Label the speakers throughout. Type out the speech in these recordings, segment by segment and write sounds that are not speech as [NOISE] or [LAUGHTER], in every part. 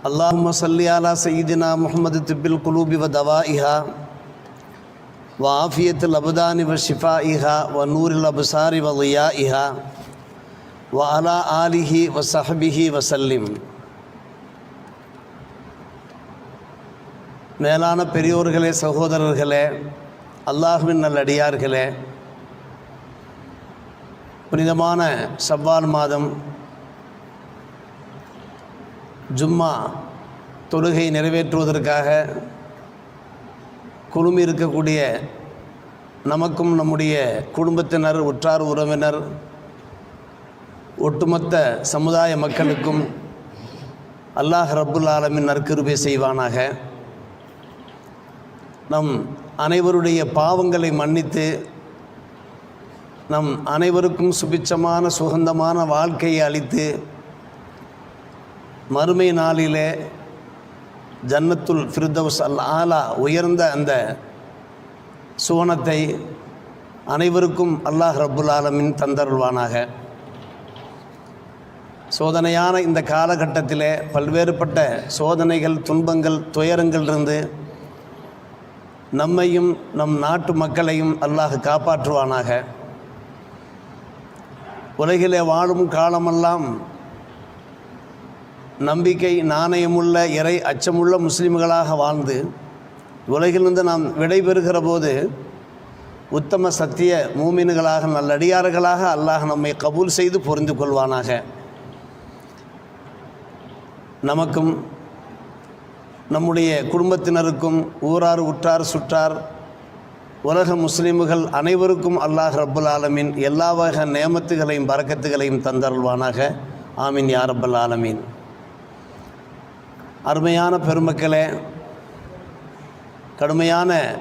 Speaker 1: அல்லாஹும் சல்லி அலா சயீதினா முகமது திப்பில் குலூபி வ தவா இஹா வ ஆஃபியத்தில் அபுதானி வ ஷிஃபா இஹா வ நூரில் அபுசாரி வ லியா இஹா வ அலா ஆலிஹி வ சஹபிஹி வசல்லிம் மேலான பெரியோர்களே சகோதரர்களே அல்லாஹுவின் நல்லடியார்களே புனிதமான சவ்வால் மாதம் ஜும்மா தொழுகை நிறைவேற்றுவதற்காக குழுமி இருக்கக்கூடிய நமக்கும் நம்முடைய குடும்பத்தினர் உற்றார் உறவினர் ஒட்டுமொத்த சமுதாய மக்களுக்கும் அல்லாஹ் ரப்புல் ஆலமின் நற்கிருபை செய்வானாக. நம் அனைவருடைய பாவங்களை மன்னித்து நம் அனைவருக்கும் சுபிச்சமான சுகந்தமான வாழ்க்கையை அளித்து மறுமை நாளிலே ஜன்னத்துல் ஃபிர்தவுஸ் அல் ஆலா உயர்ந்த அந்த சுவனத்தை அனைவருக்கும் அல்லாஹ் ரப்புல் ஆலமின் தந்தருள்வானாக. சோதனையான இந்த காலகட்டத்திலே பல்வேறுபட்ட சோதனைகள் துன்பங்கள் துயரங்களிலிருந்து நம்மையும் நம் நாட்டு மக்களையும் அல்லாஹ் காப்பாற்றுவானாக. உலகிலே வாழும் காலமெல்லாம் நம்பிக்கை நாணயமுள்ள இறை அச்சமுள்ள முஸ்லிம்களாக வாழ்ந்து உலகிலிருந்து நாம் விடைபெறுகிற போது உத்தம சத்திய மூமின்களாக நல்லடியார்களாக அல்லாஹ் நம்மை கபூல் செய்து பொருந்து கொள்வானாக. நமக்கும் நம்முடைய குடும்பத்தினருக்கும் ஊரார் உற்றார் சுற்றார் உலக முஸ்லீம்கள் அனைவருக்கும் அல்லாஹ் ரப்புல் ஆலமீன் எல்லா வகை நேமத்துகளையும் பறக்கத்துகளையும் தந்தருள்வானாக. ஆமீன் யார் ரப்பல் ஆலமீன். அருமையான பெருமக்களே கடுமையான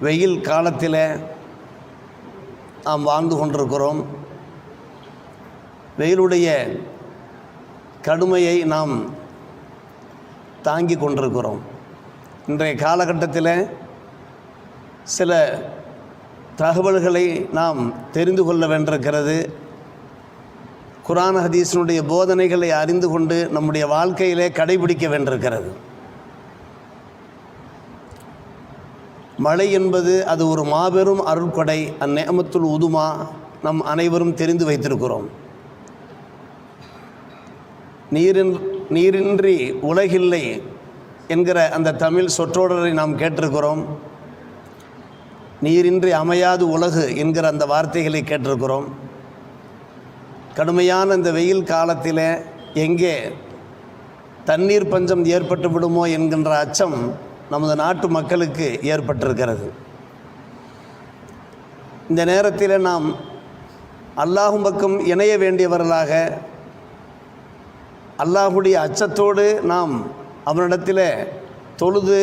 Speaker 1: வெயில் காலத்தில் நாம் வாழ்ந்து கொண்டிருக்கிறோம். வெயிலுடைய கடுமையை நாம் தாங்கி கொண்டிருக்கிறோம். இன்றைய காலகட்டத்தில் சில தகவல்களை நாம் தெரிந்து கொள்ள வேண்டியிருக்கிறது. குரான் ஹதீஸினுடைய போதனைகளை அறிந்து கொண்டு நம்முடைய வாழ்க்கையிலே கடைபிடிக்க வேண்டியிருக்கிறது. மழை என்பது அது ஒரு மாபெரும் அருள்கொடை அந்நேமத்துள் உதுமா நம் அனைவரும் தெரிந்து வைத்திருக்கிறோம். நீரின் நீரின்றி உலகில்லை என்கிற அந்த தமிழ் சொற்றொடரை நாம் கேட்டிருக்கிறோம். நீரின்றி அமையாது உலகு என்கிற அந்த வார்த்தைகளை கேட்டிருக்கிறோம். கடுமையான இந்த வெயில் காலத்தில் எங்கே தண்ணீர் பஞ்சம் ஏற்பட்டு விடுமோ என்கின்ற அச்சம் நமது நாட்டு மக்களுக்கு ஏற்பட்டிருக்கிறது. இந்த நேரத்தில் நாம் அல்லாஹும் பக்கம் இணைய வேண்டியவர்களாக அல்லாஹுடைய அச்சத்தோடு நாம் அவனிடத்தில் தொழுது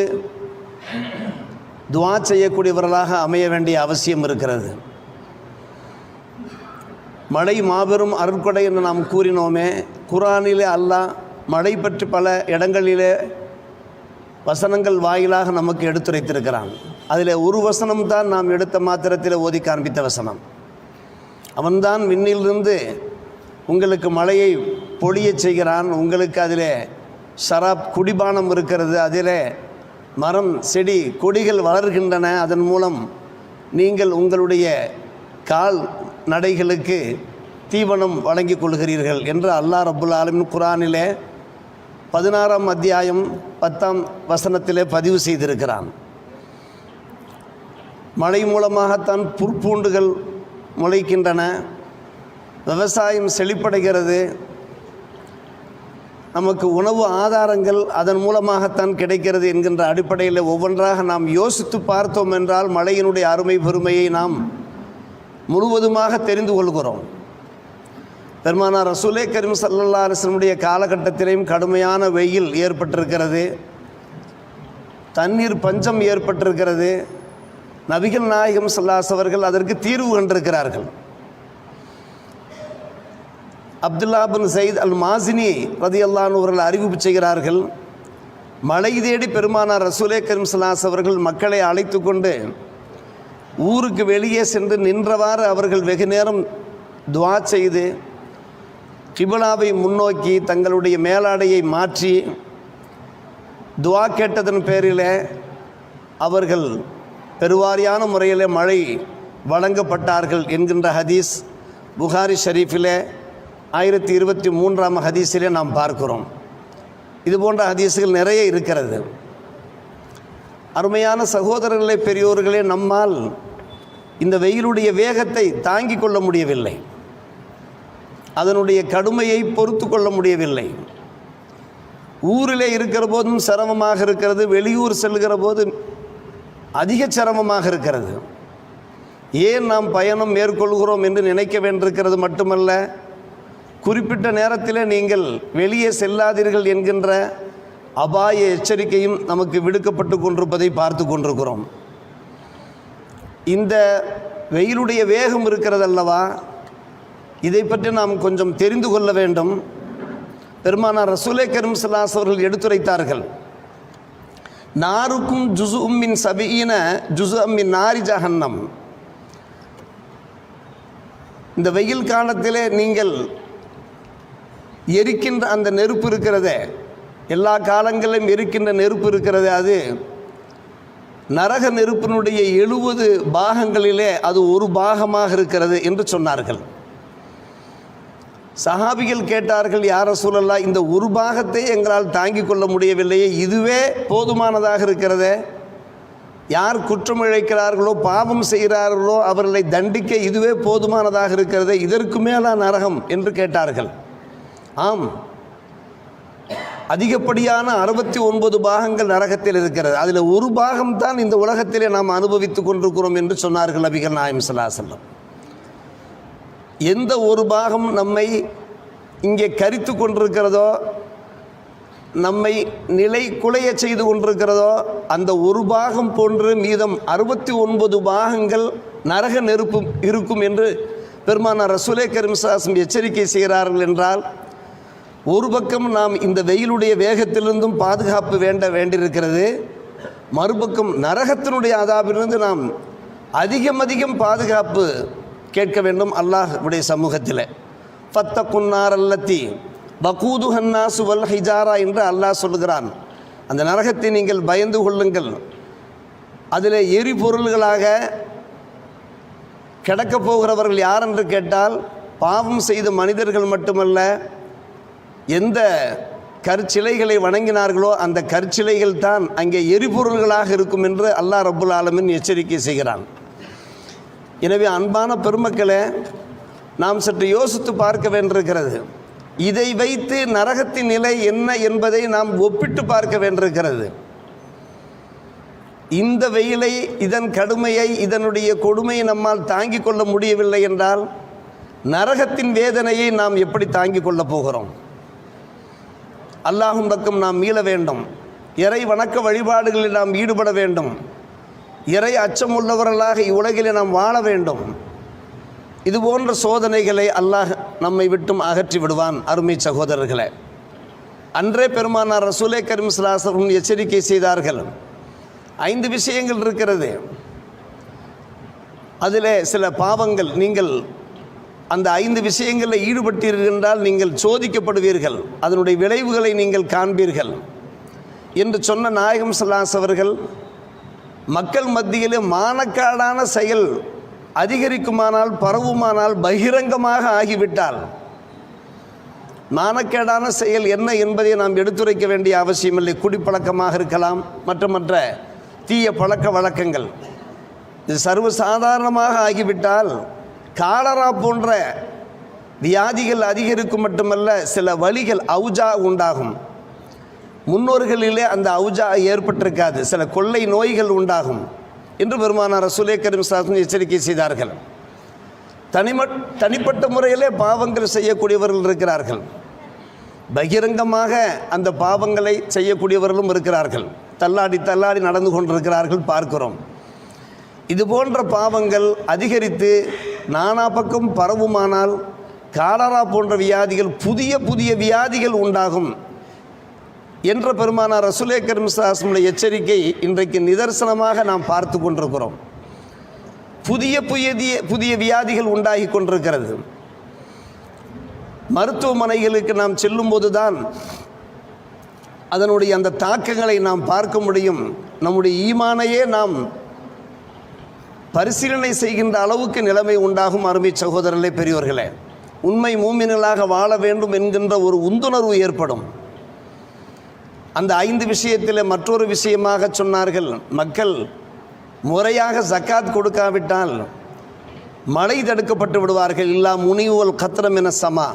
Speaker 1: துவா செய்யக்கூடியவர்களாக அமைய வேண்டிய அவசியம் இருக்கிறது. மழை மாபெரும் அருட்கொடை என்று நாம் கூறினோமே குரானிலே அல்லாஹ் மழை பற்றி பல இடங்களிலே வசனங்கள் வாயிலாக நமக்கு எடுத்துரைத்திருக்கிறான். அதில் ஒரு வசனம் தான் நாம் எடுத்த மாத்திரத்தில் ஓதி காண்பித்த வசனம். அவன்தான் விண்ணிலிருந்து உங்களுக்கு மழையை பொழியச் செய்கிறான். உங்களுக்கு அதில் ஷராப் குடிபானம் இருக்கிறது. அதில் மரம் செடி கொடிகள் வளர்கின்றன. அதன் மூலம் நீங்கள் உங்களுடைய கால் நடைகளுக்கு தீவனம் வழங்கிக் கொள்கிறீர்கள் என்று அல்லாஹ் ரபுல் ஆலமின் குரானிலே பதினாறாம் அத்தியாயம் பத்தாம் வசனத்திலே பதிவு செய்திருக்கிறான். மழை மூலமாகத்தான் புற்பூண்டுகள் முளைக்கின்றன விவசாயம் செழிப்படைகிறது நமக்கு உணவு ஆதாரங்கள் அதன் மூலமாகத்தான் கிடைக்கிறது என்கின்ற அடிப்படையில் ஒவ்வொன்றாக நாம் யோசித்து பார்த்தோம் என்றால் மழையினுடைய அருமை பெருமையை நாம் முழுவதுமாக தெரிந்து கொள்கிறோம். பெருமானார் ரசூலே கரீம் சல்லா அரசனுடைய காலகட்டத்திலேயும் கடுமையான வெயில் ஏற்பட்டிருக்கிறது. தண்ணீர் பஞ்சம் ஏற்பட்டிருக்கிறது. நபிகள் நாயகம் சல்லாஸ் அவர்கள் அதற்கு தீர்வு கண்டிருக்கிறார்கள். Abdullah bin Zayed Al Mazzini ரதி அல்லானவர்கள் அறிவிப்பு செய்கிறார்கள். மழை தேடி பெருமானார் ரசூலே கரீம் சல்லாஸ் அவர்கள் மக்களை அழைத்து கொண்டு ஊருக்கு வெளியே சென்று நின்றவாறு அவர்கள் வெகு நேரம் துவா செய்து கிபிலாவை முன்னோக்கி தங்களுடைய மேலாடையை மாற்றி துவா கேட்டதன் பேரில் அவர்கள் பெருவாரியான முறையில் மழை வழங்கப்பட்டார்கள் என்கின்ற ஹதீஸ் புகாரி ஷரீஃபிலே ஆயிரத்தி இருபத்தி மூன்றாம் ஹதீஸிலே நாம் பார்க்கிறோம். இது போன்ற ஹதீஸுகள் நிறைய இருக்கிறது. அருமையான சகோதரர்களே பெரியோர்களே நம்மால் இந்த வெயிலுடைய வேகத்தை தாங்கிக் கொள்ள முடியவில்லை. அதனுடைய கடுமையை பொறுத்து கொள்ள முடியவில்லை. ஊரிலே இருக்கிற போதும் சிரமமாக இருக்கிறது வெளியூர் செல்கிற போது அதிக சிரமமாக இருக்கிறது. ஏன் நாம் பயணம் மேற்கொள்கிறோம் என்று நினைக்க வேண்டியிருக்கிறது மட்டுமல்ல குறிப்பிட்ட நேரத்தில் நீங்கள் வெளியே செல்லாதீர்கள் என்கின்ற அபாய எச்சரிக்கையும் நமக்கு விடுக்கப்பட்டு கொண்டிருப்பதை பார்த்து கொண்டிருக்கிறோம். இந்த வெயிலுடைய வேகம் இருக்கிறதல்லவா? இதை பற்றி நாம் கொஞ்சம் தெரிந்து கொள்ள வேண்டும். பெருமானார் ரசூலே கரும் சலாஸ் அவர்கள் எடுத்துரைத்தார்கள். நாருக்கும் ஜுசு உம்மின் சபீன ஜுசு அம்மின் நாரி ஜஹன்னம். இந்த வெயில் காலத்திலே நீங்கள் எரிக்கின்ற அந்த நெருப்பு இருக்கிறதே எல்லா காலங்களிலும் எரிக்கின்ற நெருப்பு இருக்கிறதே அது? நரக நெருப்பினுடைய எழுபது பாகங்களிலே அது ஒரு பாகமாக இருக்கிறது என்று சொன்னார்கள். சஹாபிகள் கேட்டார்கள் யார சூழல்லா இந்த ஒரு பாகத்தை எங்களால் தாங்கிக் கொள்ள முடியவில்லையே இதுவே போதுமானதாக இருக்கிறதே. யார் குற்றம் இழைக்கிறார்களோ பாவம் செய்கிறார்களோ அவர்களை தண்டிக்க இதுவே போதுமானதாக இருக்கிறது இதற்கு மேலா நரகம்? என்று கேட்டார்கள். ஆம் அதிகப்படியான அறுபத்தி ஒன்பது பாகங்கள் நரகத்தில் இருக்கிறது. அதில் ஒரு பாகம்தான் இந்த உலகத்திலே நாம் அனுபவித்துக் கொண்டிருக்கிறோம் என்று சொன்னார்கள் நபிகள் நாயம் சலாசல்லம் எந்த ஒரு பாகம் நம்மை இங்கே கரித்து கொண்டிருக்கிறதோ நம்மை நிலை குலைய செய்து கொண்டிருக்கிறதோ அந்த ஒரு பாகம் போன்று மீதம் அறுபத்தி ஒன்பது பாகங்கள் நரக நெருப்பு இருக்கும் என்று பெருமானார் ரசூலே கரிம்சாசம் எச்சரிக்கை செய்கிறார்கள் என்றால் ஒரு பக்கம் நாம் இந்த வெயிலுடைய வேகத்திலிருந்தும் பாதுகாப்பு வேண்ட வேண்டியிருக்கிறது. மறுபக்கம் நரகத்தினுடைய அதாபிலிருந்து நாம் அதிகம் அதிகம் பாதுகாப்பு கேட்க வேண்டும் அல்லாஹ் உடைய சமூகத்தில். ஃபத்த குன்னார் அல்லத்தி பகூது ஹன்னாசு வல் ஹிஜாரா என்று அல்லாஹ் சொல்லுகிறான். அந்த நரகத்தை நீங்கள் பயந்து கொள்ளுங்கள். அதில் எரிபொருள்களாக கிடக்கப் போகிறவர்கள் யார் என்று கேட்டால் பாவம் செய்த மனிதர்கள் மட்டுமல்ல எந்த கற்சிலைகளை வணங்கினார்களோ அந்த கற்சிலைகள் தான் அங்கே எரிபொருள்களாக இருக்கும் என்று அல்லாஹ் ரபுல் ஆலமின் எச்சரிக்கை செய்கிறான். எனவே அன்பான பெருமக்களே நாம் சற்று யோசித்து பார்க்க வேண்டியிருக்கிறது. இதை வைத்து நரகத்தின் நிலை என்ன என்பதை நாம் ஒப்பிட்டு பார்க்க வேண்டியிருக்கிறது. இந்த வெயிலை இதன் கடுமையை இதனுடைய கொடுமையை நம்மால் தாங்கிக் கொள்ள முடியவில்லை என்றால் நரகத்தின் வேதனையை நாம் எப்படி தாங்கிக் கொள்ளப் போகிறோம்? அல்லாஹும் பக்கம் நாம் மீள வேண்டும். இறை வணக்க வழிபாடுகளில் நாம் ஈடுபட வேண்டும். இறை அச்சமுள்ளவர்களாக இவ்வுலகிலே நாம் வாழ வேண்டும். இது போன்ற சோதனைகளை அல்லாஹ் நம்மை விட்டும் அகற்றி விடுவான் அருமை சகோதரர்களே. அன்றே பெருமானார் ரசூலே கரீம் சலாசரும் எச்சரிக்கை செய்தார்கள். ஐந்து விஷயங்கள் இருக்கிறது. அதிலே சில பாவங்கள் நீங்கள் அந்த ஐந்து விஷயங்களில் ஈடுபட்டீர்கள் என்றால் நீங்கள் சோதிக்கப்படுவீர்கள். அதனுடைய விளைவுகளை நீங்கள் காண்பீர்கள். என்று சொன்ன நாயகம் சல்லாஸ் அவர்கள் மக்கள் மத்தியிலே மானக்காடான செயல் அதிகரிக்குமானால் பரவுமானால் பகிரங்கமாக ஆகிவிட்டால் மானக்கேடான செயல் என்ன என்பதை நாம் எடுத்துரைக்க வேண்டிய அவசியமில்லை. குடிப்பழக்கமாக இருக்கலாம் மற்ற மற்ற தீய பழக்க வழக்கங்கள். இது சர்வசாதாரணமாக ஆகிவிட்டால் காலரா போன்ற வியாதிகள் அதிகரிக்கும் மட்டுமல்ல சில வழிகள் அவுஜா உண்டாகும். முன்னோர்களிலே அந்த அவுஜா ஏற்பட்டிருக்காது. சில கொள்ளை நோய்கள் உண்டாகும் என்று பெருமானார் ரசூலே கரீம் சாசன் எச்சரிக்கை செய்தார்கள். தனிம தனிப்பட்ட முறையிலே பாவங்கள் செய்யக்கூடியவர்கள் இருக்கிறார்கள். பகிரங்கமாக அந்த பாவங்களை செய்யக்கூடியவர்களும் இருக்கிறார்கள். தள்ளாடி தள்ளாடி நடந்து கொண்டிருக்கிறார்கள் பார்க்கிறோம். இது போன்ற பாவங்கள் அதிகரித்து நானா பக்கம் பரவுமானால் காலரா போன்ற வியாதிகள் புதிய புதிய வியாதிகள் உண்டாகும் என்ற பெருமானார் ரசுலே கரிம்சாசமுடைய எச்சரிக்கை இன்றைக்கு நிதர்சனமாக நாம் பார்த்து கொண்டிருக்கிறோம். புதிய புதிய புதிய வியாதிகள் உண்டாகி கொண்டிருக்கிறது. மருத்துவமனைகளுக்கு நாம் செல்லும்போது தான் அதனுடைய அந்த தாக்கங்களை நாம் பார்க்க முடியும். நம்முடைய ஈமானையே நாம் பரிசீலனை செய்கின்ற அளவுக்கு நிலைமை உண்டாகும் அருமை சகோதரர்களே பெரியோர்களே. உண்மை மூமினலாக வாழ வேண்டும் என்கின்ற ஒரு உந்துணர்வு ஏற்படும். அந்த ஐந்து விஷயத்தில் மற்றொரு விஷயமாக சொன்னார்கள். மக்கள் முறையாக ஜக்காத் கொடுக்காவிட்டால் மழை தடுக்கப்பட்டு விடுவார்கள். இல்லா முனிவுகள் கத்திரம் என சமா.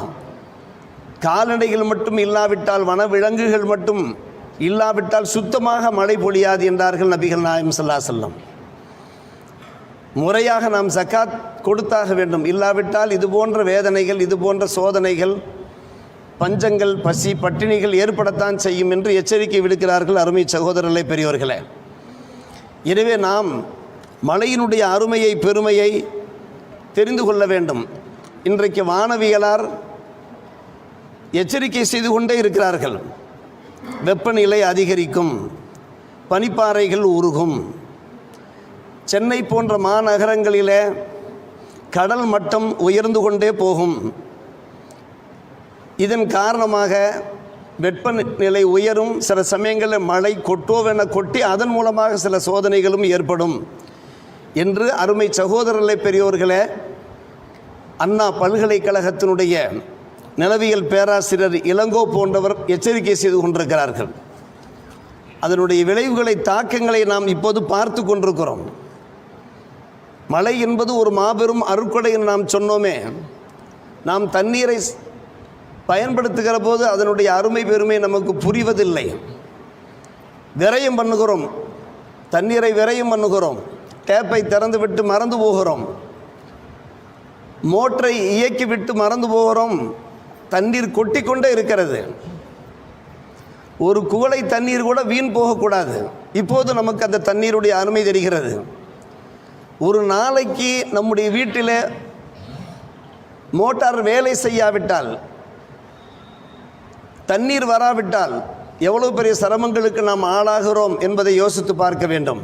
Speaker 1: கால்நடைகள் மட்டும் இல்லாவிட்டால் வனவிலங்குகள் மட்டும் இல்லாவிட்டால் சுத்தமாக மழை பொழியாது என்றார்கள் நபிகள் நாயம் சல்லா செல்லம் முறையாக நாம் ஜக்காத் கொடுத்தாக வேண்டும். இல்லாவிட்டால் இது போன்ற வேதனைகள் இது போன்ற சோதனைகள் பஞ்சங்கள் பசி பட்டினிகள் ஏற்படத்தான் செய்யும் என்று எச்சரிக்கை விடுக்கிறார்கள் அருமை சகோதரர்களே பெரியோர்களே. எனவே நாம் மழையினுடைய அருமையை பெருமையை தெரிந்து கொள்ள வேண்டும். இன்றைக்கு வானவியலார் எச்சரிக்கை செய்து கொண்டே இருக்கிறார்கள். வெப்பநிலை அதிகரிக்கும் பனிப்பாறைகள் உருகும் சென்னை போன்ற மாநகரங்களிலே கடல் மட்டம் உயர்ந்து கொண்டே போகும். இதன் காரணமாக வெப்பநிலை உயரும். சில சமயங்களில் மழை கொட்டோவென கொட்டி அதன் மூலமாக சில சோதனைகளும் ஏற்படும். என்று அருமை சகோதரர்களை பெரியோர்களே அண்ணா பல்கலைக்கழகத்தினுடைய நிலவியல் பேராசிரியர் இளங்கோ போன்றவர் எச்சரிக்கை செய்து கொண்டிருக்கிறார்கள். அதனுடைய விளைவுகளை தாக்கங்களை நாம் இப்போது பார்த்து கொண்டிருக்கிறோம். மழை என்பது ஒரு மாபெரும் அருட்கொடை என்று நாம் சொன்னோமே. நாம் தண்ணீரை பயன்படுத்துகிற போது அதனுடைய அருமை பெருமை நமக்கு புரிவதில்லை. விரயம் பண்ணுகிறோம். தண்ணீரை விரயம் பண்ணுகிறோம். டேப்பை திறந்து விட்டு மறந்து போகிறோம். மோட்டரை இயக்கி விட்டு மறந்து போகிறோம். தண்ணீர் கொட்டிக்கொண்டே இருக்கிறது. ஒரு குவளை தண்ணீர் கூட வீண் போகக்கூடாது. இப்போது நமக்கு அந்த தண்ணீருடைய அருமை தெரிகிறது. ஒரு நாளைக்கு நம்முடைய வீட்டில் மோட்டார் வேலை செய்யாவிட்டால் தண்ணீர் வராவிட்டால் எவ்வளவு பெரிய சிரமங்களுக்கு நாம் ஆளாகிறோம் என்பதை யோசித்து பார்க்க வேண்டும்.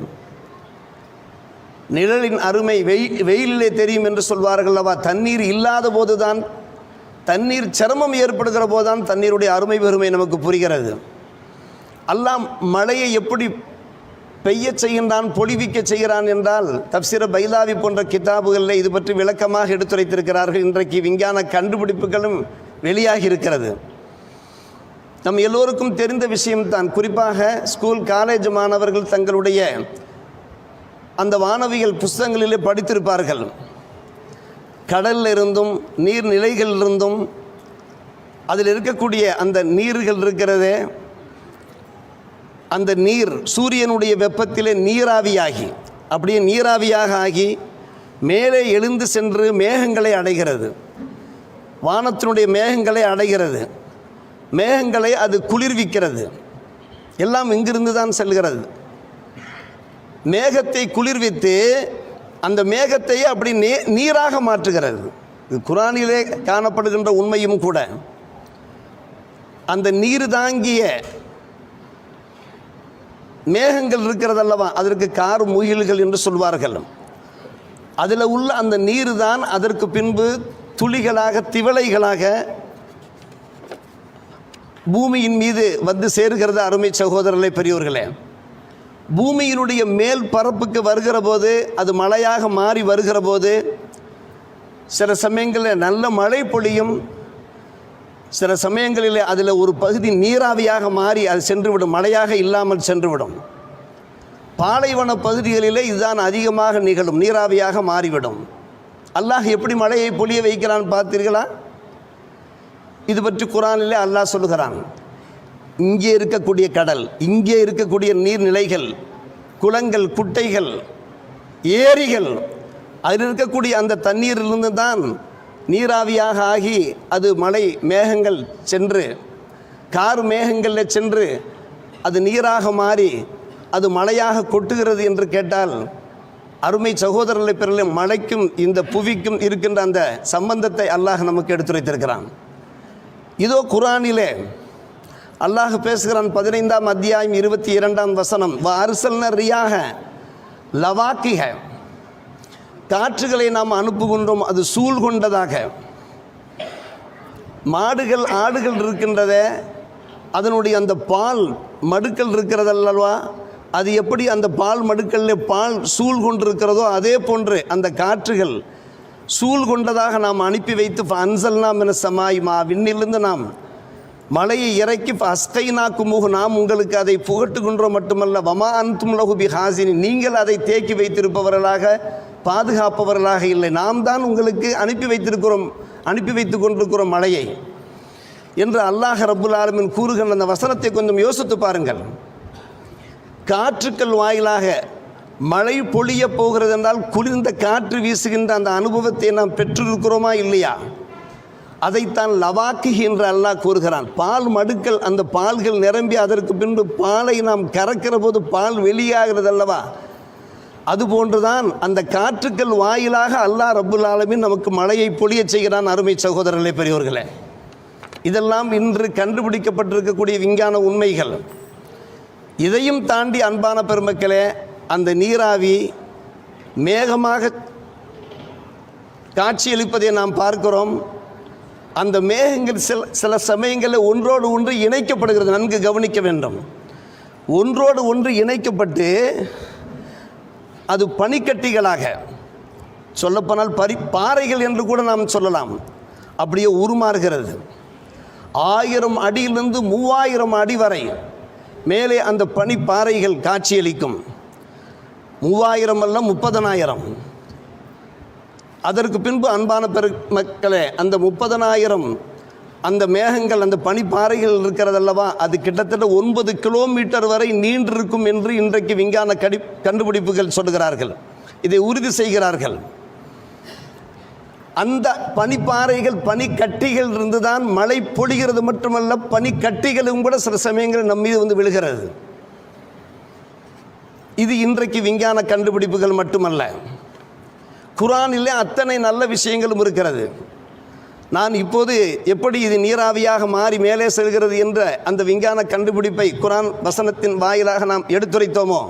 Speaker 1: நிழலின் அருமை வெயில் வெயிலிலே தெரியும் என்று சொல்வார்கள் அல்லவா? தண்ணீர் இல்லாத போதுதான் தண்ணீர் சிரமம் ஏற்படுகிற போதுதான் தண்ணீருடைய அருமை பெருமை நமக்கு புரிகிறது. அல்லாம் மழையை எப்படி பெய்ய செய்கின்றான் பொழிவிக்க செய்கிறான் என்றால் தப்சிர பைலாவி போன்ற கிதாபுகளில் இது பற்றி விளக்கமாக எடுத்துரைத்திருக்கிறார்கள். இன்றைக்கு விஞ்ஞான கண்டுபிடிப்புகளும் வெளியாகி இருக்கிறது. நம் எல்லோருக்கும் தெரிந்த விஷயம்தான். குறிப்பாக ஸ்கூல் காலேஜ் மாணவர்கள் தங்களுடைய அந்த வானவியல் புஸ்தகங்களிலே படித்திருப்பார்கள். கடலில் இருந்தும் நீர்நிலைகளிலிருந்தும் அதில் இருக்கக்கூடிய அந்த நீர்கள் இருக்கிறதே அந்த நீர் சூரியனுடைய வெப்பத்திலே நீராவியாகி அப்படியே நீராவியாக ஆகி மேலே எழுந்து சென்று மேகங்களை அடைகிறது. வானத்தினுடைய மேகங்களை அடைகிறது. மேகங்களை அது குளிர்விக்கிறது. எல்லாம் இங்கிருந்து தான் செல்கிறது. மேகத்தை குளிர்வித்து அந்த மேகத்தை அப்படி நே நீராக மாற்றுகிறது. இது குரானிலே காணப்படுகின்ற உண்மையும் கூட. அந்த நீர் தாங்கிய மேகங்கள் இருக்கிறதல்லவா? அதற்கு கார் முகில்கள் என்று சொல்வார்கள். அதில் உள்ள அந்த நீர் தான் அதற்கு பின்பு துளிகளாக திவளைகளாக பூமியின் மீது வந்து சேருகிறது அருமை சகோதரர்களே பெரியோர்களே. பூமியினுடைய மேல் பரப்புக்கு வருகிற போது அது மழையாக மாறி வருகிற போது சில சமயங்களில் நல்ல மழை பொழியும் சில சமயங்களில் அதில் ஒரு பகுதி நீராவியாக மாறி அது சென்றுவிடும் மழையாக இல்லாமல் சென்றுவிடும். பாலைவன பகுதிகளிலே இதுதான் அதிகமாக நிகழும் நீராவியாக மாறிவிடும். அல்லாஹ் எப்படி மழையை பொழிய வைக்கிறான் பார்த்தீர்களா? இது பற்றி குரானிலே அல்லாஹ் சொல்லுகிறான் இங்கே இருக்கக்கூடிய கடல் இங்கே இருக்கக்கூடிய நீர்நிலைகள் குளங்கள் குட்டைகள் ஏரிகள் அதில் இருக்கக்கூடிய அந்த தண்ணீரிலிருந்து தான் நீராவியாக ஆகி அது மலை மேகங்கள் சென்று கார் மேகங்களில் சென்று அது நீராக மாறி அது மழையாக கொட்டுகிறது என்று கேட்டால் அருமை சகோதரர்களை பிறகு மழைக்கும் இந்த புவிக்கும் இருக்கின்ற அந்த சம்பந்தத்தை அல்லாஹ் நமக்கு எடுத்துரைத்திருக்கிறான். இதோ குரானிலே அல்லாஹ் பேசுகிறான் பதினைந்தாம் அத்தியாயம் இருபத்தி இரண்டாம் வசனம் வ அரசல்ன ரியாக லவாக்கிக காற்றுகளை நாம் அனுப்புகின்றோம் அது சூழ் கொண்டதாக. மாடுகள் ஆடுகள் இருக்கின்றத அதனுடைய அந்த பால் மடுக்கள் இருக்கிறதல்லவா? அது எப்படி அந்த பால் மடுக்கல்ல பால் சூழ் கொண்டிருக்கிறதோ அதே போன்று அந்த காற்றுகள் சூழ் கொண்டதாக நாம் அனுப்பி வைத்து அன்சல் நாம் என சமாய் மா விண்ணிலிருந்து நாம் மலையை இறக்கி அஸ்கை நாக்குமுகு நாம் உங்களுக்கு அதை புகட்டுகின்றோம் மட்டுமல்ல வமா அன்தும் லகுபி ஹாசினி நீங்கள் அதை தேக்கி வைத்திருப்பவர்களாக பாதுகாப்பவர்களாக இல்லை. நாம் தான் உங்களுக்கு அனுப்பி வைத்திருக்கிறோம் அனுப்பி வைத்து கொண்டிருக்கிறோம் மழையை. என்று அல்லாஹ் ரபுல் ஆலமின் கூறுகின்ற அந்த வசனத்தை கொஞ்சம் யோசித்து பாருங்கள். காற்றுக்கள் வாயிலாக மழை பொழிய போகிறது என்றால் குளிர்ந்த காற்று வீசுகின்ற அந்த அனுபவத்தை நாம் பெற்றிருக்கிறோமா இல்லையா? அதைத்தான் லவாக்கு என்று அல்லாஹ் கூறுகிறான். பால் மடுக்கள் அந்த பால்கள் நிரம்பி அதற்கு பின்பு பாலை நாம் கறக்கிற போது பால் வெளியாகிறது அல்லவா? அதுபோன்றுதான் அந்த காற்றுக்கள் வாயிலாக அல்லாஹ் ரபுல் ஆலமின் நமக்கு மழையை பொழிய செய்கிறான் அருமை சகோதரர்களே பெரியவர்களே இதெல்லாம் இன்று கண்டுபிடிக்கப்பட்டிருக்கக்கூடிய விஞ்ஞான உண்மைகள். இதையும் தாண்டி அன்பான பெருமக்களே அந்த நீராவி மேகமாக காட்சியளிப்பதை நாம் பார்க்கிறோம். அந்த மேகங்கள் சில சில சமயங்களில் ஒன்றோடு ஒன்று இணைக்கப்படுகிறது. நன்கு கவனிக்க வேண்டும். ஒன்றோடு ஒன்று இணைக்கப்பட்டு அது பனிக்கட்டிகளாக. சொல்லப்போனால் பரி பாறைகள் என்று கூட நாம் சொல்லலாம். அப்படியே உருமாறுகிறது. ஆயிரம் அடியிலிருந்து மூவாயிரம் அடி வரை மேலே அந்த பனிப்பாறைகள் காட்சியளிக்கும். மூவாயிரம் அல்ல முப்பதனாயிரம். அதற்கு பின்பு அன்பான பெரு மக்களே அந்த முப்பதனாயிரம் அந்த மேகங்கள் அந்த பனிப்பாறைகள் இருக்கிறதல்லவா அது கிட்டத்தட்ட ஒன்பது கிலோமீட்டர் வரை நீண்டிருக்கும் என்று இன்றைக்கு விஞ்ஞான கடி கண்டுபிடிப்புகள் சொல்கிறார்கள் இதை உறுதி செய்கிறார்கள். அந்த பனிப்பாறைகள் பனிக்கட்டிகள் இருந்து தான் மழை பொழிகிறது மட்டுமல்ல பனிக்கட்டிகளும் கூட சில சமயங்களில் நம் மீது வந்து விழுகிறது. இது இன்றைக்கு விஞ்ஞான கண்டுபிடிப்புகள் மட்டுமல்ல. குரானிலே அத்தனை நல்ல விஷயங்களும் இருக்கிறது. நான் இப்போது எப்படி இது நீராவியாக மாறி மேலே செல்கிறது என்ற அந்த விஞ்ஞான கண்டுபிடிப்பை குரான் வசனத்தின் வாயிலாக நாம் எடுத்துரைத்தோமோ?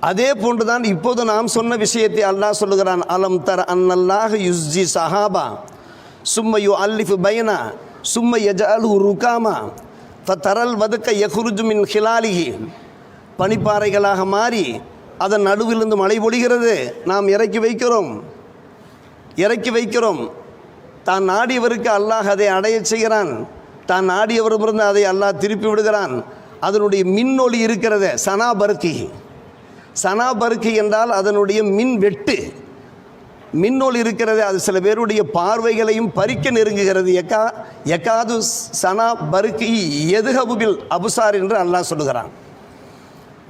Speaker 1: அதே போன்றுதான் இப்போது நாம் சொன்ன விஷயத்தை அல்லாஹ் சொல்லுகிறான் அலம் தர அன்னல்லாக யுஸ்ஜி சஹாபா சும்மையு அல்லிஃபு பைனா சும்ம யஜாலு ருகாமா தரல் வதுக்க யகுருஜுமின் ஹிலாலிகி ஹிலாலிஹி. பனிப்பாறைகளாக மாறி அதன் நடுவிலிருந்து மழை பொழிகிறது. நாம் இறக்கி வைக்கிறோம் இறக்கி வைக்கிறோம். தான் நாடியவருக்கு அல்லாஹ் அதை அடையச் செய்கிறான். தான் நாடியவரிடமிருந்து அதை அல்லாஹ் திருப்பி விடுகிறான். அதனுடைய மின்னொளி இருக்கிறது சனாபருக்கி சனாபருக்கி என்றால் அதனுடைய மின் வெட்டு. மின்னொளி இருக்கிறது அது சில பேருடைய பார்வைகளையும் பறிக்க நெருங்குகிறது. எக்கா எக்காது சனா பருக்கி எதுகபுபில் அபுசார் என்று அல்லாஹ் சொல்லுகிறான்.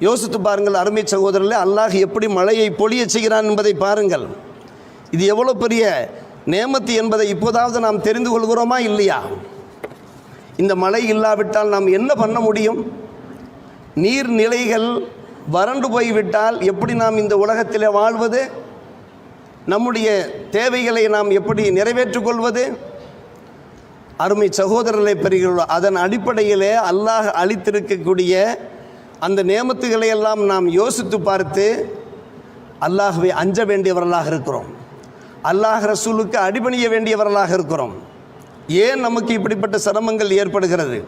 Speaker 1: யோசித்து பாருங்கள் அருமை சகோதரர்களே அல்லாஹ் எப்படி மழையை பொழிய செய்கிறான் என்பதை பாருங்கள். இது எவ்வளோ பெரிய நேமத்து என்பதை இப்போதாவது நாம் தெரிந்து கொள்கிறோமா இல்லையா? இந்த மழை இல்லாவிட்டால் நாம் என்ன பண்ண முடியும்? நீர்நிலைகள் வறண்டு போய்விட்டால் எப்படி நாம் இந்த உலகத்தில் வாழ்வது? நம்முடைய தேவைகளை நாம் எப்படி நிறைவேற்றிக் கொள்வது? அருமை சகோதரர்களை பெறுகிறோம் அதன் அடிப்படையிலே அல்லாஹ் அளித்திருக்கக்கூடிய அந்த நேமத்துகளை எல்லாம் நாம் யோசித்து பார்த்து அல்லாஹுவை அஞ்ச வேண்டியவர்களாக இருக்கிறோம். அல்லாஹ் ரசூலுக்கு அடிபணிய வேண்டியவர்களாக இருக்கிறோம். ஏன் நமக்கு இப்படிப்பட்ட சிரமங்கள் ஏற்படுகிறது?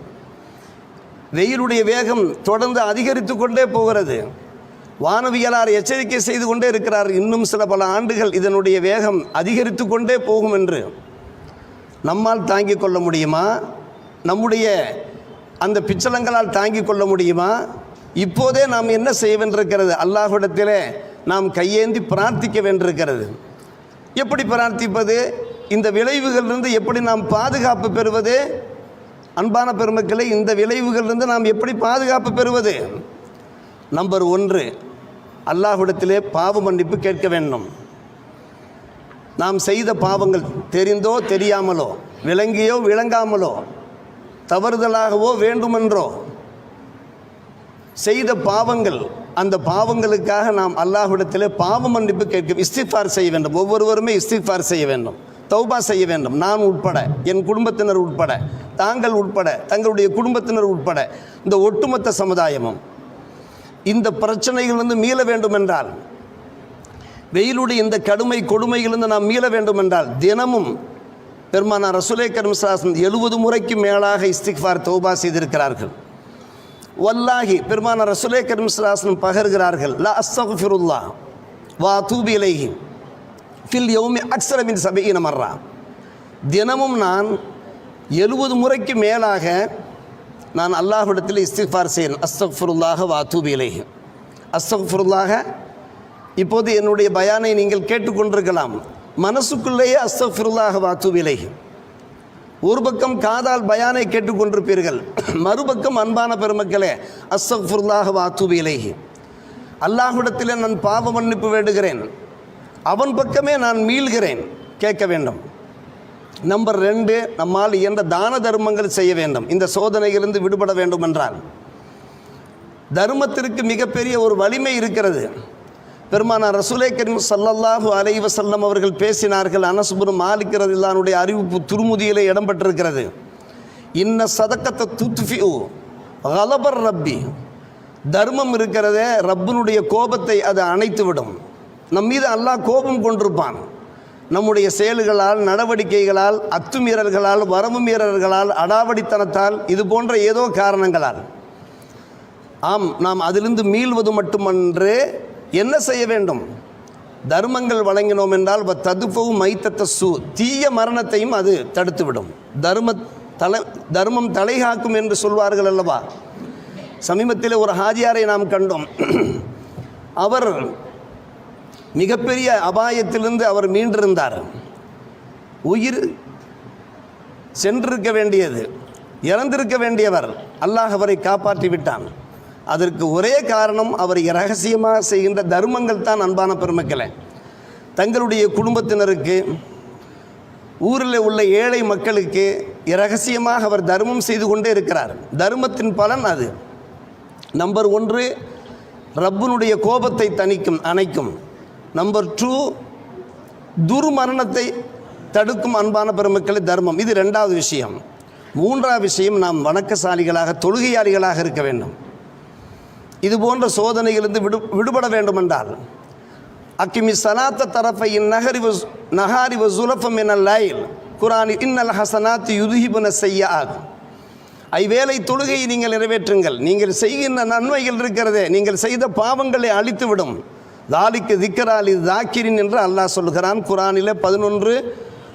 Speaker 1: வெயிலுடைய வேகம் தொடர்ந்து அதிகரித்து கொண்டே போகிறது. வானவியலார் எச்சரிக்கை செய்து கொண்டே இருக்கிறார். இன்னும் சில பல ஆண்டுகள் இதனுடைய வேகம் அதிகரித்து கொண்டே போகும் என்று. நம்மால் தாங்கிக் கொள்ள முடியுமா? நம்முடைய அந்த பிச்சலங்களால் தாங்கிக் கொள்ள முடியுமா? இப்போதே நாம் என்ன செய்ய வேண்டியிருக்கிறது? அல்லாஹ்விடத்திலே நாம் கையேந்தி பிரார்த்திக்க வேண்டியிருக்கிறது. எப்படி பிரார்த்திப்பது? இந்த விளைவுகளிலிருந்து எப்படி நாம் பாதுகாப்பு பெறுவது? அன்பான பெருமக்களை இந்த விளைவுகளிலிருந்து நாம் எப்படி பாதுகாப்பு பெறுவது? நம்பர் ஒன்று அல்லாஹ்விடத்திலே பாவ மன்னிப்பு கேட்க வேண்டும். நாம் செய்த பாவங்கள் தெரிந்தோ தெரியாமலோ விளங்கியோ விளங்காமலோ தவறுதலாகவோ வேண்டுமென்றோ செய்த பாவங்கள் அந்த பாவங்களுக்காக நாம் அல்லாஹ்விடத்தில் பாவ மன்னிப்பு கேட்க இஸ்திஃபார் செய்ய வேண்டும். ஒவ்வொருவருமே இஸ்திஃபார் செய்ய வேண்டும். தௌபா செய்ய வேண்டும். நான் உட்பட என் குடும்பத்தினர் உட்பட தாங்கள் உட்பட தங்களுடைய குடும்பத்தினர் உட்பட இந்த ஒட்டுமொத்த சமுதாயமும் இந்த பிரச்சனைகளிலிருந்து மீள வேண்டும் என்றால் வெயிலுடைய இந்த கடுமை கொடுமையிலிருந்து நாம் மீள வேண்டும் என்றால் தினமும் பெருமானா ரசுலே கரும்சாசன் எழுபது முறைக்கு மேலாக இஸ்திக்ஃபார் தௌபா செய்திருக்கிறார்கள். வல்லாஹி பெருமான ரசுலே கரும்சாசன் பகர்கிறார்கள் லா அஸ்தகுஃபிருல்லா வா தூபி இலைஹி ஃபில் யௌமி அக்ஸரமின் சபையின மர்றா தினமும் நான் எழுபது முறைக்கு மேலாக நான் அல்லாஹ்விடத்தில் இஸ்திஃபார் செய்கிறேன் அஸ்தக்ஃபுருல்லாக வா தூபி இலைஹி. அஸ்தக்ஃபுருல்லாக இப்போது என்னுடைய பயானை நீங்கள் கேட்டுக்கொண்டிருக்கலாம். மனசுக்குள்ளேயே அஸ்தக்ஃபிருல்லாக வா தூபி இலைஹி. ஒரு பக்கம் காதால் பயானை கேட்டுக்கொண்டிருப்பீர்கள். [CLEARS THROAT] மறுபக்கம் அன்பான பெருமக்களே அஸ்தக்ஃபுருல்லாக வா தூபி அல்லாஹ்விடத்திலே நான் பாவ மன்னிப்பு வேண்டுகிறேன். அவன் பக்கமே நான் மீள்கிறேன். கேட்க வேண்டும். நம்பர் ரெண்டு நம்மால் இயன்ற தான தர்மங்கள் செய்ய வேண்டும். இந்த சோதனையிலிருந்து விடுபட வேண்டும் என்றால் தர்மத்திற்கு மிகப்பெரிய ஒரு வலிமை இருக்கிறது. பெருமானார் ரசூலே கரீம் சல்லல்லாஹு அலைஹி வஸல்லம் அவர்கள் பேசினார்கள். அனசுபுரம் மாலிக் அறிவிப்பு துருமுதியிலே இடம்பெற்றிருக்கிறது. இன்ன சதக்கத்தை துத்ஃபியூ கலபர் ரப்பி. தர்மம் இருக்கிறதே ரப்பினுடைய கோபத்தை அது அணைத்து விடும் நம் மீது அல்லாஹ் கோபம் கொண்டிருப்பான். நம்முடைய செயல்களால் நடவடிக்கைகளால் அத்துமீறல்களால் வரவு மீறல்களால் அடாவடித்தனத்தால் இது போன்ற ஏதோ காரணங்களால். ஆம் நாம் அதிலிருந்து மீள்வது மட்டுமன்று என்ன செய்ய வேண்டும்? தர்மங்கள் வழங்கினோம் என்றால் ததுப்பவும் மைத்தத்த சு தீய மரணத்தையும் அது தடுத்துவிடும். தர்ம தலை தர்மம் தலைகாக்கும் என்று சொல்வார்கள் அல்லவா? சமீபத்தில் ஒரு ஹாஜியாரை நாம் கண்டோம். அவர் மிகப்பெரிய அபாயத்திலிருந்து அவர் மீண்டிருந்தார். உயிர் சென்றிருக்க வேண்டியது இறந்திருக்க வேண்டியவர் அல்லாஹ் அவரை காப்பாற்றி விட்டான். அதற்கு ஒரே காரணம் அவர் ரகசியமாக செய்கின்ற தர்மங்கள் தான் அன்பான பெருமக்களை. தங்களுடைய குடும்பத்தினருக்கு ஊரில் உள்ள ஏழை மக்களுக்கு இரகசியமாக அவர் தர்மம் செய்து கொண்டே இருக்கிறார். தர்மத்தின் பலன் அது. நம்பர் ஒன்று ரப்பனுடைய கோபத்தை தணிக்கும் அணைக்கும். நம்பர் டூ துர்மரணத்தை தடுக்கும் அன்பான பெருமக்களை தர்மம். இது ரெண்டாவது விஷயம். மூன்றாவது விஷயம் நாம் வணக்கசாலிகளாக தொழுகையாளிகளாக இருக்க வேண்டும். இது போன்ற சோதனையிலிருந்து விடு விடுபட வேண்டுமென்றால் அக்கிமி சனாத்த தரப்பை நகரிவு நகாரி சுலஃபம் என லைல் குரானி இன்னல் ஹசனாத்து யுதுகிபுன செய்ய ஆகும் ஐவேளை தொழுகையை நீங்கள் நிறைவேற்றுங்கள். நீங்கள் செய்கின்ற நன்மைகள் இருக்கிறதே. நீங்கள் செய்த பாவங்களை அழித்துவிடும். தாலிக்கு திக்கராலி தாக்கிரின் என்று அல்லாஹ் சொல்கிறான். குரானிலே பதினொன்று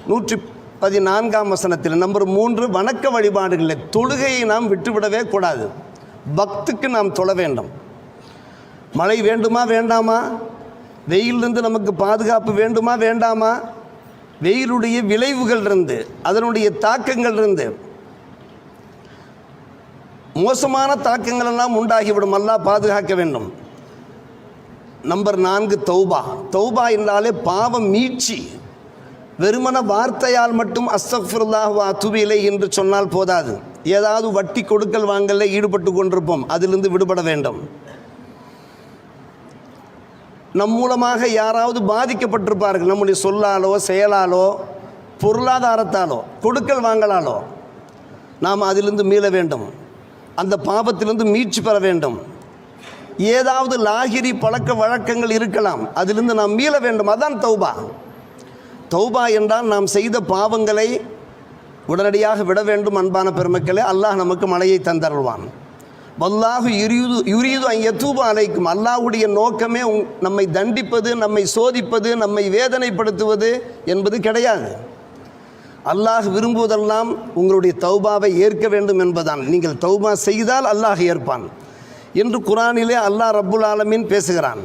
Speaker 1: நூற்றி பதினான்காம் வசனத்தில் நம்பர் மூன்று வணக்க வழிபாடுகளில் தொழுகையை நாம் விட்டுவிடவே கூடாது. பக்துக்கு நாம் தொழ வேண்டும். மழை வேண்டுமா வேண்டாமா? வெயிலிருந்து நமக்கு பாதுகாப்பு வேண்டுமா வேண்டாமா? வெயிலுடைய விளைவுகள் இருந்து அதனுடைய தாக்கங்கள் இருந்து. மோசமான தாக்கங்கள் எல்லாம் உண்டாகிவிடும். அல்லா பாதுகாக்க வேண்டும். நம்பர் நான்கு தௌபா. தௌபா என்றாலே பாவம் மீட்சி. வெறுமன வார்த்தையால் மட்டும் அஸ்தஃபுல்லாஹ் அத்துபிலை என்று சொன்னால் போதாது. ஏதாவது வட்டி கொடுக்கல் வாங்கல ஈடுபட்டு கொண்டிருப்போம். அதிலிருந்து விடுபட வேண்டும். நம் மூலமாக யாராவது பாதிக்கப்பட்டிருப்பார்கள். நம்முடைய சொல்லாலோ செயலாலோ பொருளாதாரத்தாலோ கொடுக்கல் வாங்கலாலோ நாம் அதிலிருந்து மீள வேண்டும். அந்த பாவத்திலிருந்து மீட்சி பெற வேண்டும். ஏதாவது லாகிரி பழக்க வழக்கங்கள் இருக்கலாம். அதிலிருந்து நாம் மீள வேண்டும். அதான் தௌபா. தௌபா என்றால் நாம் செய்த பாவங்களை உடனடியாக விட வேண்டும் அன்பான பெருமக்களே. அல்லாஹ் நமக்கு மழையை தந்தருள்வான். வல்லாஹு யுரியுது யுரீது எத்தூப அலைக்கும். அல்லாஹுடைய நோக்கமே உங் நம்மை தண்டிப்பது நம்மை சோதிப்பது நம்மை வேதனைப்படுத்துவது என்பது கிடையாது. அல்லாஹ் விரும்புவதெல்லாம் உங்களுடைய தௌபாவை ஏற்க வேண்டும் என்பதான். நீங்கள் தௌபா செய்தால் அல்லாஹ் ஏற்பான். என்று குரானிலே அல்லாஹ் ரப்புல் ஆலமின் பேசுகிறான்.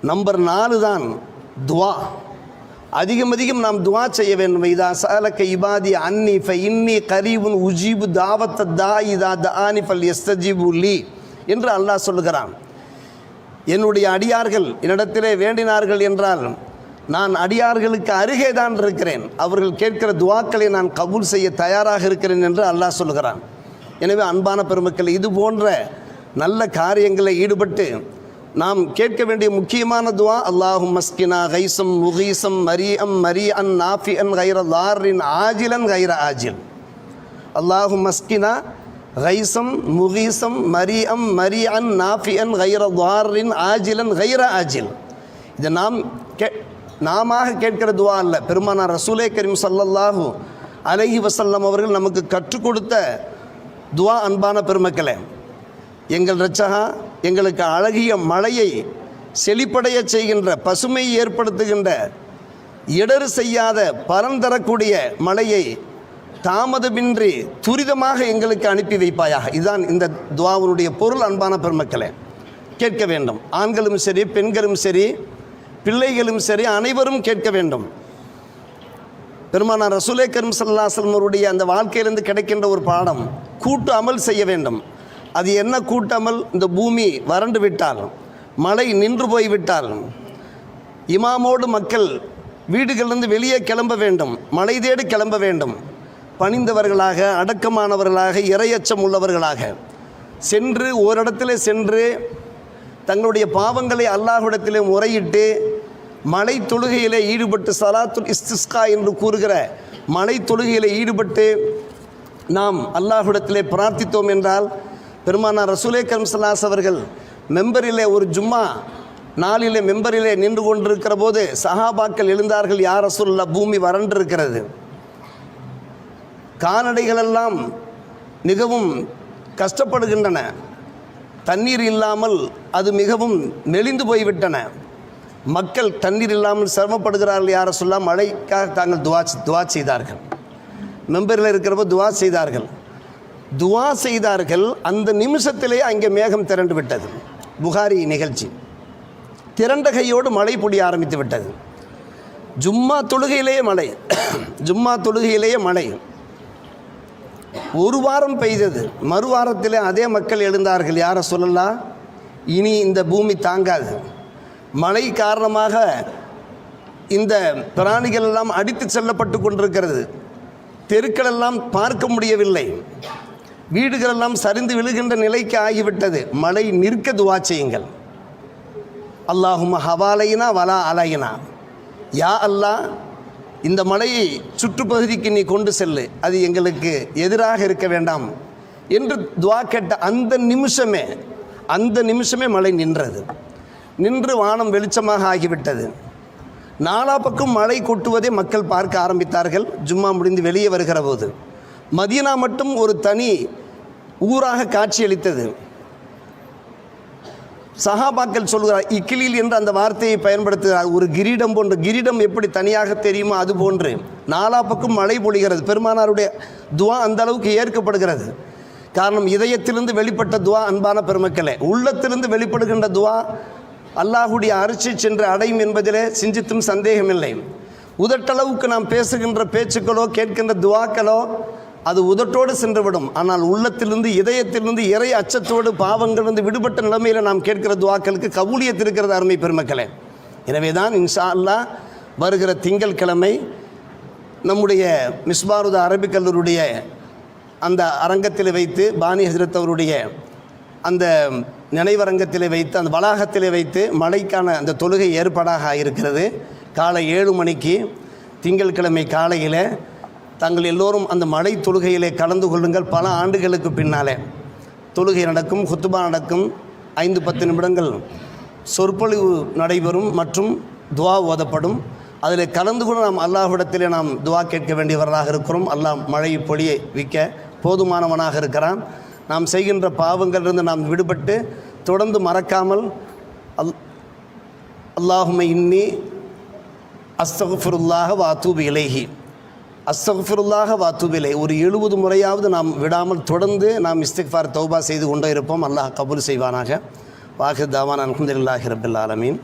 Speaker 1: நம்பர் நாலு தான் துவா. அதிகம் அதிகம் நாம் துவா செய்ய வேண்டும். இதா சலக்க இபாதி அன்னி ஃப இன்னி கரீபுன் உஜீபு தாவத்த தா இதா தானி ஃபல் எஸ்தஜீபு லி. என்று அல்லாஹ் சொல்லுகிறான் என்னுடைய அடியார்கள் என்னிடத்திலே வேண்டினார்கள் என்றால் நான் அடியார்களுக்கு அருகே தான் இருக்கிறேன். அவர்கள் கேட்கிற துவாக்களை நான் கபூல் செய்ய தயாராக இருக்கிறேன் என்று அல்லாஹ் சொல்கிறான். எனவே அன்பான பெருமக்கள் இது போன்ற நல்ல காரியங்களில் ஈடுபட்டு நாம் கேட்க வேண்டிய முக்கியமான துவா அல்லாஹும் மஸ்கினா கைசம் முகீசம் மரி அம் மரி அன் நாஃபி அன் கைர லாரின் ஆஜிலன் கைர ஆஜில். அல்லாஹும் மஸ்கினா கைசம் முகீசம் மரி அம் மரி அன் நாஃபி அன் கைர லாரின் ஆஜிலன் கைர ஆஜில். இதை நாம் கே நாம கேட்கிற துவா அல்ல. பெருமானார் ரசூலே கரீம் சல்லல்லாஹு அலஹி வசல்லம் அவர்கள் நமக்கு கற்றுக் கொடுத்த துவா அன்பான பெருமக்களே எங்கள் ரட்சகா எங்களுக்கு அழகிய மழையை செழிப்படைய செய்கின்ற பசுமை ஏற்படுத்துகின்ற இடறு செய்யாத பரம் தரக்கூடிய மழையை தாமதமின்றி துரிதமாக எங்களுக்கு அனுப்பி வைப்பாயாக. இதுதான் இந்த துவாவினுடைய பொருள் அன்பான பெருமக்களே. கேட்க வேண்டும். ஆண்களும் சரி பெண்களும் சரி பிள்ளைகளும் சரி அனைவரும் கேட்க வேண்டும். பெருமானார் ரசூலே கரும் சல்லாசல்மருடைய அந்த வாழ்க்கையிலிருந்து கிடைக்கின்ற ஒரு பாடம் கூட்டு அமல் செய்ய வேண்டும். அது என்ன கூட்டாமல்? இந்த பூமி வறண்டு விட்டால் மழை நின்று போய்விட்டால் இமாமோடு மக்கள் வீடுகளிலிருந்து வெளியே கிளம்ப வேண்டும் மழை தேடி கிளம்ப வேண்டும். பணிந்தவர்களாக அடக்கமானவர்களாக இரையச்சம் உள்ளவர்களாக சென்று ஓரிடத்தில் சென்று தங்களுடைய பாவங்களை அல்லாஹ்விடத்திலே முறையிட்டு மலை தொழுகையிலே ஈடுபட்டு சலாத்துல் இஸ்திஸ்கா என்று கூறுகிற மலை தொழுகையிலே ஈடுபட்டு நாம் அல்லாஹ்விடத்திலே பிரார்த்தித்தோம் என்றால் பெருமானார் ரசூலே கம்சலாஸ் அவர்கள் மெம்பரிலே ஒரு ஜும்மா நாளிலே மெம்பரிலே நின்று கொண்டிருக்கிற போது சஹாபாக்கள் எழுந்தார்கள் யார் ரசூல்லா பூமி வறண்டிருக்கிறது. கால்நடைகளெல்லாம் மிகவும் கஷ்டப்படுகின்றன. தண்ணீர் இல்லாமல் அது மிகவும் நெளிந்து போய்விட்டன. மக்கள் தண்ணீர் இல்லாமல் சிரமப்படுகிறார்கள் யார சொல்ல மழைக்காக தாங்கள் துவா துவா செய்தார்கள். மெம்பரில் இருக்கிறப்போ துவா செய்தார்கள். துவா செய்தார்கள் அந்த நிமிஷத்திலே அங்கே மேகம் திரண்டு விட்டது. புகாரி நிகழ்ச்சி. திரண்ட கையோடு மழை பொடி ஆரம்பித்து விட்டது. ஜும்மா தொழுகையிலேயே மழை. [CLEARS THROAT] ஜும்மா தொழுகையிலேயே மழை. ஒரு வாரம் பெய்தது. மறுவாரத்தில் அதே மக்கள் எழுந்தார்கள் யாரை சொல்லலாம் இனி இந்த பூமி தாங்காது. மழை காரணமாக இந்த பிராணிகள் எல்லாம் அடித்து செல்லப்பட்டு கொண்டிருக்கிறது. தெருக்களெல்லாம் பார்க்க முடியவில்லை. வீடுகள் எல்லாம் சரிந்து விழுகின்ற நிலைக்கு ஆகிவிட்டது. மழை நிற்க துவா செய்யுங்கள். அல்லாஹும் ஹவாலையினா வலா அலையினா யா அல்லாஹ் இந்த மலையை சுற்றுப்பகுதிக்கு நீ கொண்டு செல்லு. அது எங்களுக்கு எதிராக இருக்க வேண்டாம் என்று துவா கேட்ட அந்த நிமிஷமே அந்த நிமிஷமே மழை நின்றது. நின்று வானம் வெளிச்சமாக ஆகிவிட்டது. நாலா பக்கம் மழை கொட்டுவதை மக்கள் பார்க்க ஆரம்பித்தார்கள். ஜும்மா முடிந்து வெளியே வருகிற போது. மதீனா மட்டும் ஒரு தனி ஊராக காட்சியளித்தது. சஹாபாக்கள் சொல்கிறார் இக்கிலில் என்று அந்த வார்த்தையை பயன்படுத்துகிறார் ஒரு கிரீடம் போன்ற கிரீடம் எப்படி தனியாக தெரியுமோ அது போன்று. நாலா பக்கம் மழை பொழிகிறது. பெருமானாருடைய துவா அந்த அளவுக்கு ஏற்கப்படுகிறது. காரணம் இதயத்திலிருந்து வெளிப்பட்ட துவா அன்பான பெருமக்களே. உள்ளத்திலிருந்து வெளிப்படுகின்ற துவா அல்லாஹுடைய அரிசி சென்று அடையும் என்பதிலே சிந்தித்தும் சந்தேகமில்லை. உதட்டளவுக்கு நாம் பேசுகின்ற பேச்சுக்களோ கேட்கின்ற துவாக்களோ அது உதட்டோடு சென்றுவிடும். ஆனால் உள்ளத்திலிருந்து இதயத்திலிருந்து இறை அச்சத்தோடு பாவங்களிலிருந்து விடுபட்ட நிலைமையில் நாம் கேட்கிற துவாக்களுக்கு கபூலியத் இருக்கிறது அருமை பெருமக்களே. எனவே தான் இன்ஷா அல்லாஹ் வருகிற திங்கட்கிழமை நம்முடைய மிஸ்பாருத அரபிக் கல்லூருடைய அந்த அரங்கத்தில் வைத்து பானி ஹசரத் அவருடைய அந்த நினைவரங்கத்தில் வைத்து அந்த வளாகத்தில் வைத்து மழைக்கான அந்த தொழுகை ஏற்பாடாக இருக்கிறது காலை ஏழு மணிக்கு திங்கட்கிழமை காலையில் தாங்கள் எல்லோரும் அந்த மழை தொழுகையிலே கலந்து கொள்ளுங்கள் பல ஆண்டுகளுக்கு பின்னாலே. தொழுகை நடக்கும் குத்துபா நடக்கும் ஐந்து பத்து நிமிடங்கள் சொற்பொழிவு நடைபெறும் மற்றும் துவா ஓதப்படும். அதில் கலந்து கொண்டு நாம் அல்லாஹ்விடத்திலே நாம் துவா கேட்க வேண்டியவர்களாக இருக்கிறோம். அல்லாஹ் மழை பொழியை விற்க போதுமானவனாக இருக்கிறான். நாம் செய்கின்ற பாவங்களிலிருந்து நாம் விடுபட்டு தொடர்ந்து மறக்காமல் அல் அல்லாஹுமை இன்னி அஸ்தகுஃபுருல்லாக வாத்தூபி இலேஹி. அஸ்தகுஃபிருல்லாக வாத்தூபிலை. ஒரு எழுபது முறையாவது நாம் விடாமல் தொடர்ந்து நாம் இஸ்திக்ஃபார் தௌபா செய்து கொண்டே இருப்போம். அல்லாஹ் கபூல் செய்வானாக. வாஹித் தாவான் அலமதுல்லாஹி ரபில் ஆலமீன்.